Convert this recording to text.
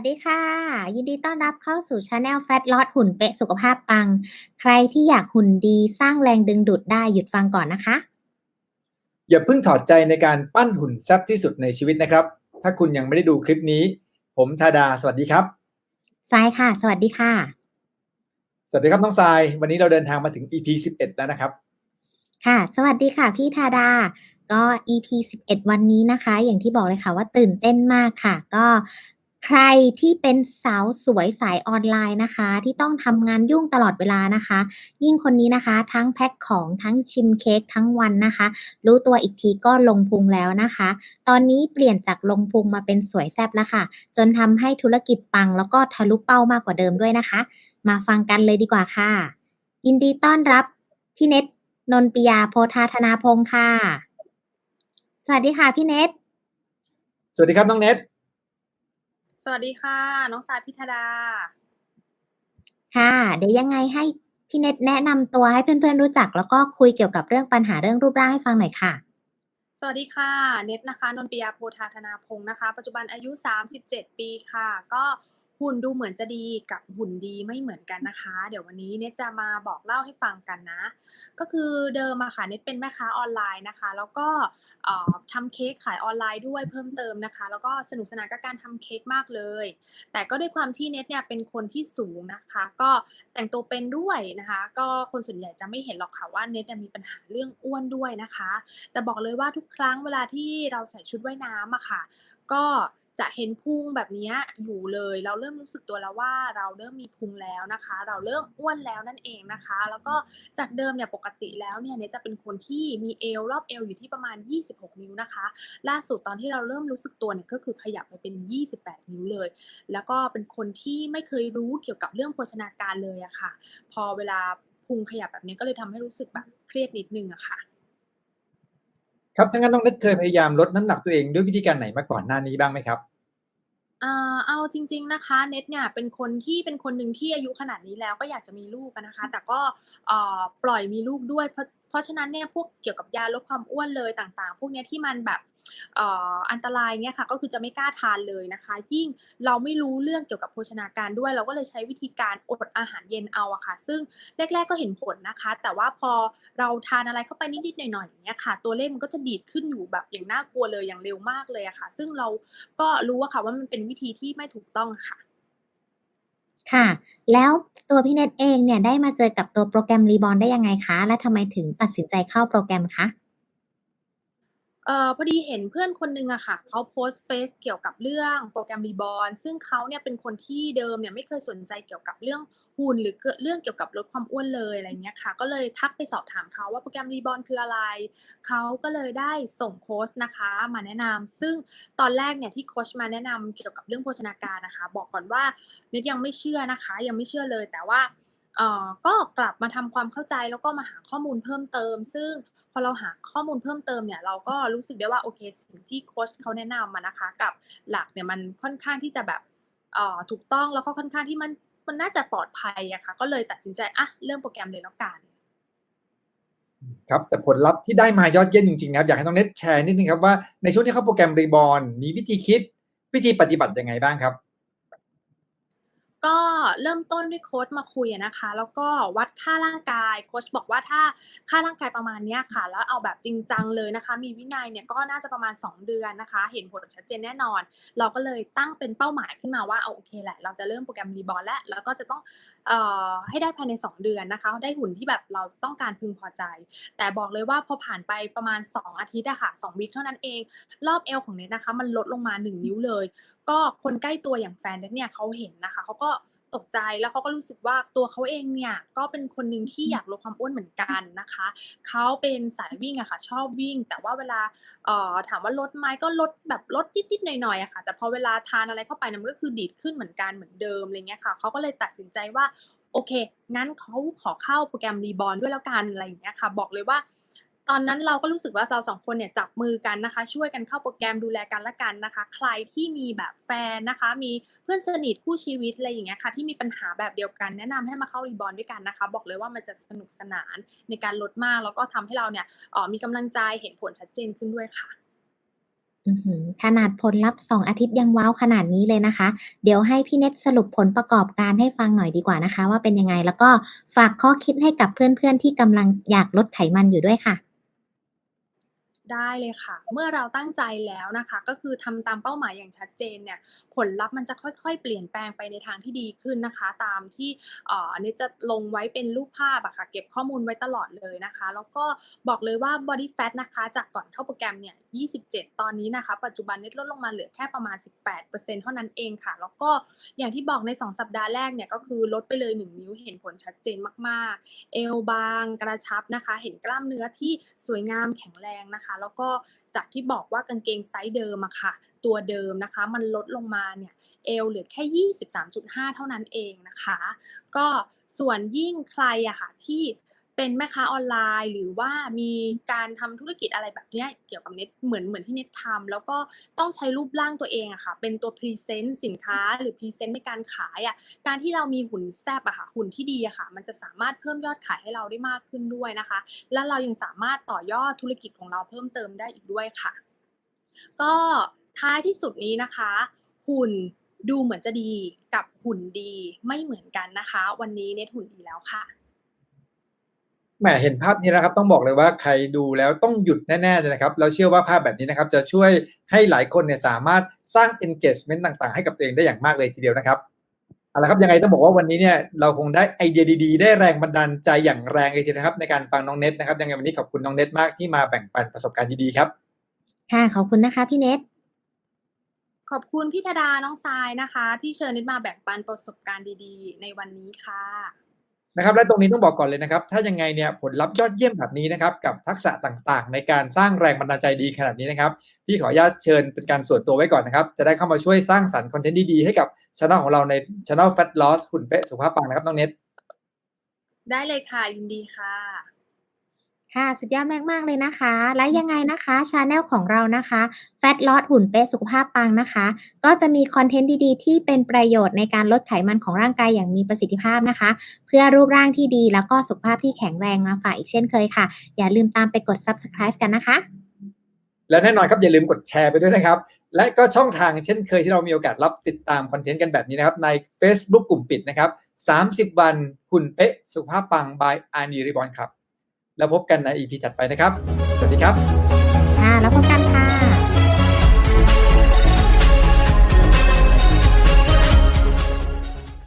สดีค่ะ ยินดีต้อนรับเข้าสู่ชาแนล Fat Loss หุ่นเป๊ะสุขภาพปัง ใครที่อยากหุ่นดีสร้างแรงดึงดูดได้หยุดฟังก่อนนะคะ อย่าเพิ่งถอดใจในการปั้นหุ่นแซ่บที่สุดในชีวิตนะครับ ถ้าคุณยังไม่ได้ดูคลิปนี้ ผมธาดา สวัสดีครับทรายค่ะ สวัสดีค่ะ สวัสดีครับน้องทราย วันนี้เราเดินทางมาถึง EP 11 แล้วนะครับ ค่ะ สวัสดีค่ะ พี่ธาดาก็ EP 11 วันนี้นะคะ อย่างที่บอกเลยค่ะว่าตื่นเต้นมากค่ะ ก็ ใครที่เป็นสาวสวยสายออนไลน์นะคะ ที่ต้องทำงานยุ่งตลอดเวลานะคะ ยิ่งคนนี้นะคะ ทั้งแพ็คของทั้งชิมเค้กทั้งวันนะคะ รู้ตัวอีกทีก็ลงพุงแล้วนะคะ ตอนนี้เปลี่ยนจากลงพุงมาเป็นสวยแซ่บแล้วค่ะ จนทำให้ธุรกิจปังแล้วก็ทะลุเป้ามากกว่าเดิมด้วยนะคะ มาฟังกันเลยดีกว่าค่ะ ยินดีต้อนรับพี่เน็ตนนปิยาโพธาธนาพงค์ค่ะ สวัสดีค่ะพี่เน็ตสวัสดีครับน้องเน็ต สวัสดีค่ะ น้องสายพิธดา ค่ะ เดี๋ยวยังไงให้พี่เน็ตแนะนำตัวให้เพื่อนๆรู้จัก แล้วก็คุยเกี่ยวกับเรื่องปัญหาเรื่องรูปร่างให้ฟังหน่อยค่ะ สวัสดีค่ะ เน็ตนะคะ นนปิยาโพธาธนาพงศ์นะคะ ปัจจุบันอายุ 37 ปีค่ะ ก็ หุ่นดูเหมือนจะดีกับหุ่นดีไม่เหมือนกันนะคะ เดี๋ยววันนี้เน็ตจะมาบอกเล่าให้ฟังกันนะ ก็คือเดิมอะค่ะเน็ตเป็นแม่ค้าออนไลน์นะคะ แล้วก็เอ่อทำเค้กขายออนไลน์ด้วยเพิ่มเติมนะคะ แล้วก็สนุกสนานกับการทำเค้กมากเลย แต่ก็ด้วยความที่เน็ตเนี่ยเป็นคนที่สูงนะคะ ก็แต่งตัวเป็นด้วยนะคะ ก็คนส่วนใหญ่จะไม่เห็นหรอกค่ะว่าเน็ตมีปัญหาเรื่องอ้วนด้วยนะคะ แต่บอกเลยว่าทุกครั้งเวลาที่เราใส่ชุดว่ายน้ำอะค่ะ ก็ จะเห็นพุงแบบนี้อยู่เลย เราเริ่มรู้สึกตัวแล้วว่าเราเริ่มมีพุงแล้วนะคะ เราเริ่มอ้วนแล้วนั่นเองนะคะ แล้วก็จากเดิมเนี่ยปกติแล้วเนี่ยเนจะเป็นคนที่มีเอวรอบเอวอยู่ที่ประมาณ 26 นิ้วนะคะ ล่าสุดตอนที่เราเริ่มรู้สึกตัวเนี่ยก็คือขยับไปเป็น 28 นิ้วเลย แล้วก็เป็นคนที่ไม่เคยรู้เกี่ยวกับเรื่องโภชนาการเลยอะค่ะ พอเวลาพุงขยับแบบนี้ก็เลยทำให้รู้สึกแบบเครียดนิดนึงอะค่ะ ครับทั้งนั้นน้องเน็ตเคยพยายามลดน้ำหนักตัวเองด้วยวิธีการไหนมาก่อนหน้านี้บ้างไหมครับอ่าเอาจริง ๆนะคะเน็ตเนี่ยเป็นคนที่เป็นคนหนึ่งที่อายุขนาดนี้แล้วก็อยากจะมีลูกอะนะคะ แต่ก็เอ่อปล่อยมีลูกด้วยเพราะเพราะฉะนั้นเนี่ยพวกเกี่ยวกับยาลดความอ้วนเลยต่างๆ พวกเนี้ยที่มันแบบ อันตรายเนี่ยค่ะก็คือจะไม่กล้าทานเลยนะคะ ยิ่งเราไม่รู้เรื่องเกี่ยวกับโภชนาการด้วย เราก็เลยใช้วิธีการอดอาหารเย็นเอาอะค่ะ ซึ่งแรก ๆก็เห็นผลนะคะ แต่ว่าพอเราทานอะไรเข้าไปนิดๆหน่อยๆอย่างเงี้ยค่ะ ตัวเลขมันก็จะดีดขึ้นอยู่แบบอย่างน่ากลัวเลยอย่างเร็วมากเลยอะค่ะ ซึ่งเราก็รู้อะค่ะว่ามันเป็นวิธีที่ไม่ถูกต้องค่ะ ค่ะ แล้วตัวพี่เน็ตเองเนี่ยได้มาเจอกับตัวโปรแกรม Reborn ได้ยังไงคะ และทำไมถึงตัดสินใจเข้าโปรแกรมคะ? เอ่อพอดีเห็นเพื่อนคนหนึ่งอะค่ะเขาโพสต์เฟซเกี่ยวกับเรื่องโปรแกรม Reborn ซึ่งเขาเนี่ยเป็นคนที่เดิมเนี่ยไม่เคยสนใจเกี่ยวกับเรื่องหุ่นหรือเรื่องเกี่ยวกับลดความอ้วนเลยอะไรเงี้ยค่ะ ก็เลยทักไปสอบถามเขาว่าโปรแกรม Reborn คืออะไรเขาก็เลยได้ส่งโค้ชนะคะมาแนะนำซึ่งตอนแรกเนี่ยที่โค้ชมาแนะนำเกี่ยวกับเรื่องโภชนาการนะคะ บอกก่อนว่าเน็ตยังไม่เชื่อนะคะ ยังไม่เชื่อเลยแต่ว่าก็กลับมาทำความเข้าใจแล้วก็มาหาข้อมูลเพิ่มเติม ซึ่ง พอเราหาข้อมูลเพิ่มเติมเนี่ยเราก็รู้สึกได้ว่าโอเคสิ่งที่โค้ชเขาแนะนำอะนะคะ กับหลักเนี่ยมันค่อนข้างที่จะแบบเอ่อถูกต้องแล้วก็ค่อนข้างที่มันมันน่าจะปลอดภัยอะค่ะ ก็เลยตัดสินใจอะเริ่มโปรแกรมเลยแล้วกันครับแต่ผลลัพธ์ที่ได้มายอดเยี่ยมจริงๆนะครับอยากให้น้องเน็ตแชร์นิดนึงครับว่าในช่วงที่เข้าโปรแกรม Reborn มีวิธีคิดวิธีปฏิบัติยังไงบ้างครับ? ก็เริ่มต้นด้วยโค้ชมาคุยนะคะ แล้วก็วัดค่าร่างกายโค้ชบอกว่าถ้าค่าร่างกายประมาณนี้ค่ะ แล้วเอาแบบจริงจังเลยนะคะ มีวินัยเนี่ยก็น่าจะประมาณ 2 เดือนนะคะ เห็นผลชัดเจนแน่นอน เราก็เลยตั้งเป็นเป้าหมายขึ้นมาว่าเอาโอเคแหละ เราจะเริ่มโปรแกรม Reborn แล้วแล้วก็จะต้องเอ่อให้ได้ภายใน 2 เดือนนะคะ ได้หุ่นที่แบบเราต้องการพึงพอใจ แต่บอกเลยว่าพอผ่านไปประมาณ 2 อาทิตย์อะค่ะ2วีกเท่านั้นเอง รอบเอวของเน็ตนะคะ มันลดลงมา 1 นิ้วเลย ก็คนใกล้ตัวอย่างแฟนเน็ตเนี่ยเขาเห็นนะคะเขาก็ ตกใจแล้วเขาก็รู้สึกว่าตัวเขาเองเนี่ยก็เป็นคนหนึ่งที่อยากลดความอ้วนเหมือนกันนะคะเขาเป็นสายวิ่งอะค่ะ ชอบวิ่ง แต่ว่าเวลาเอ่อถามว่าลดไหมก็ลดแบบลดนิดๆหน่อยๆอะค่ะ แต่พอเวลาทานอะไรเข้าไปเนี่ยมันก็คือดีดขึ้นเหมือนกันเหมือนเดิมอะไรเงี้ยค่ะเขาก็เลยตัดสินใจว่าโอเค งั้นเขาขอเข้าโปรแกรม Reborn ด้วยแล้วกันอะไรอย่างเงี้ยค่ะ บอกเลยว่า ตอนนั้นเราก็รู้สึกว่าเรา2คนเนี่ยจับมือกันนะคะ ช่วยกันเข้าโปรแกรมดูแลกันละกันนะคะ ใครที่มีแบบแฟนนะคะ มีเพื่อนสนิทคู่ชีวิตอะไรอย่างเงี้ยค่ะ ที่มีปัญหาแบบเดียวกัน แนะนำให้มาเข้า Reborn ด้วยกันนะคะ บอกเลยว่ามันจะสนุกสนานในการลดมากแล้วก็ทำให้เราเนี่ยออมีกำลังใจเห็นผลชัดเจนขึ้นด้วยค่ะขนาดผลลัพธ์ 2 อาทิตย์ยังว้าวขนาดนี้เลยนะคะ เดี๋ยวให้พี่เน็ตสรุปผลประกอบการให้ฟังหน่อยดีกว่านะคะ ว่าเป็นยังไงแล้วก็ฝากข้อคิดให้กับเพื่อนๆที่กำลังอยากลดไขมันอยู่ด้วยค่ะ ได้เลยค่ะ เมื่อเราตั้งใจแล้วนะคะ ก็คือทำตามเป้าหมายอย่างชัดเจนเนี่ยผลลัพธ์มันจะค่อยๆ เปลี่ยนแปลงไปในทางที่ดีขึ้นนะคะ ตามที่เอ่ออันนี้จะลงไว้เป็นรูปภาพอะค่ะเก็บข้อมูลไว้ตลอดเลยนะคะ แล้วก็บอกเลยว่า body fat นะคะจากก่อนเข้าโปรแกรมเนี่ย 27 ตอนนี้นะคะ ปัจจุบันเน็ตลดลงมาเหลือแค่ประมาณ 18%เท่านั้นเองค่ะ แล้วก็อย่างที่บอกใน 2 สัปดาห์แรกเนี่ยก็คือลดไปเลย 1 นิ้วเห็นผลชัดเจนมากๆ เอวบางกระชับนะคะ เห็นกล้ามเนื้อที่สวยงามแข็งแรงนะคะแล้วก็จากที่บอกว่ากางเกงไซส์เดิมอะค่ะ ตัวเดิมนะคะ มันลดลงมาเนี่ยเอวเหลือแค่ 23.5 เท่านั้นเองนะคะ ก็ส่วนยิ่งใครอะค่ะที่ เป็นแม่ค้าออนไลน์ หรือว่ามีการทำธุรกิจอะไรแบบนี้เกี่ยวกับเน็ตเหมือนเหมือนที่เน็ตทำแล้วก็ต้องใช้รูปร่างตัวเองอะค่ะ เป็นตัวพรีเซนต์สินค้าหรือพรีเซนต์ในการขายอะการที่เรามีหุ่นแซบอะค่ะหุ่นที่ดีอะค่ะ มันจะสามารถเพิ่มยอดขายให้เราได้มากขึ้นด้วยนะคะ และเรายังสามารถต่อยอดธุรกิจของเราเพิ่มเติมได้อีกด้วยค่ะ ก็ท้ายที่สุดนี้นะคะ หุ่นดูเหมือนจะดีกับหุ่นดีไม่เหมือนกันนะคะ วันนี้เน็ตหุ่นดีแล้วค่ะ แหมเห็นภาพนี้แล้วครับต้องบอกเลยว่าใครดูแล้วต้องหยุดแน่ๆเลยนะครับแล้วเชื่อว่าภาพแบบนี้นะครับจะช่วยให้หลายคนเนี่ยสามารถสร้าง engagement ต่างๆ ให้กับตัวเองได้อย่างมากเลยทีเดียวนะครับเอาละครับยังไงต้องบอกว่าวันนี้เนี่ยเราคงได้ไอเดียดีๆ ได้แรงบันดาลใจอย่างแรงเลยทีเดียวนะครับในการฟังน้องเน็ตนะครับยังไงวันนี้ขอบคุณน้องเน็ตมากที่มาแบ่งปันประสบการณ์ดีๆครับค่ะขอบคุณนะคะพี่เน็ตขอบคุณพี่ธดาน้องทรายนะคะ ที่เชิญเน็ตมาแบ่งปันประสบการณ์ดีๆ ในวันนี้ค่ะ นะครับและตรงนี้ต้องบอกก่อนเลยนะครับ ถ้ายังไงเนี่ยผลลัพธ์ยอดเยี่ยมแบบนี้นะครับ กับทักษะต่างๆ ในการสร้างแรงบันดาลใจดีขนาดนี้นะครับพี่ขออนุญาตเชิญเป็นการส่วนตัวไว้ก่อนนะครับ จะได้เข้ามาช่วยสร้างสรรค์คอนเทนต์ดีๆให้กับช่องของเราในช่อง Fat Loss หุ่นเป๊ะสุภาพปังนะครับน้องเน็ตได้เลยค่ะยินดีค่ะ ค่ะ สุดยอดมากๆเลยนะคะ และยังไงนะคะชาแนลของเรานะคะ Fat l o s หุ่นเป๊ะสุขภาพปังนะคะ ก็จะมีคอนเทนต์ดีๆ ที่เป็นประโยชน์ในการลดไขมันของร่างกายอย่างมีประสิทธิภาพนะคะ เพื่อรูปร่างที่ดีแล้วก็สุขภาพที่แข็งแรงมาฝากอีกเช่นเคยค่ะ อย่าลืมตามไปกด subscribe กันนะคะ และแน่นอนครับอย่าลืมกดแชร์ไปด้วยนะครับ และก็ช่องทางเช่นเคยที่เรามีโอกาสรับติดตามคอนเทนต์กันแบบนี้นะครับใน Facebook กลุ่มปิดนะครับ30 วันหุ่นเป๊ะสุขภาพปัง by อานีรีบอนครับ แล้วพบกันใน EP ถัดไปนะครับ สวัสดีครับ